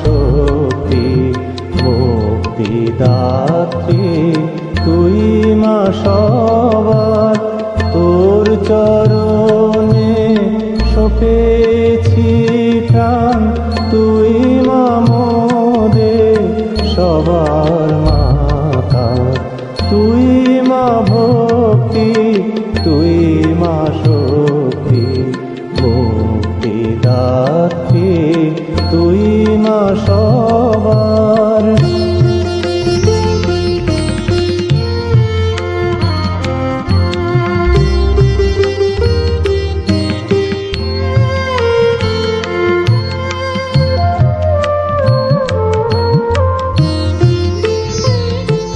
শক্তি মুক্তিদাত্রী তুই মা সবার তোর চরণে শোকে প্রাণ তুই মা মোদের সবার সবা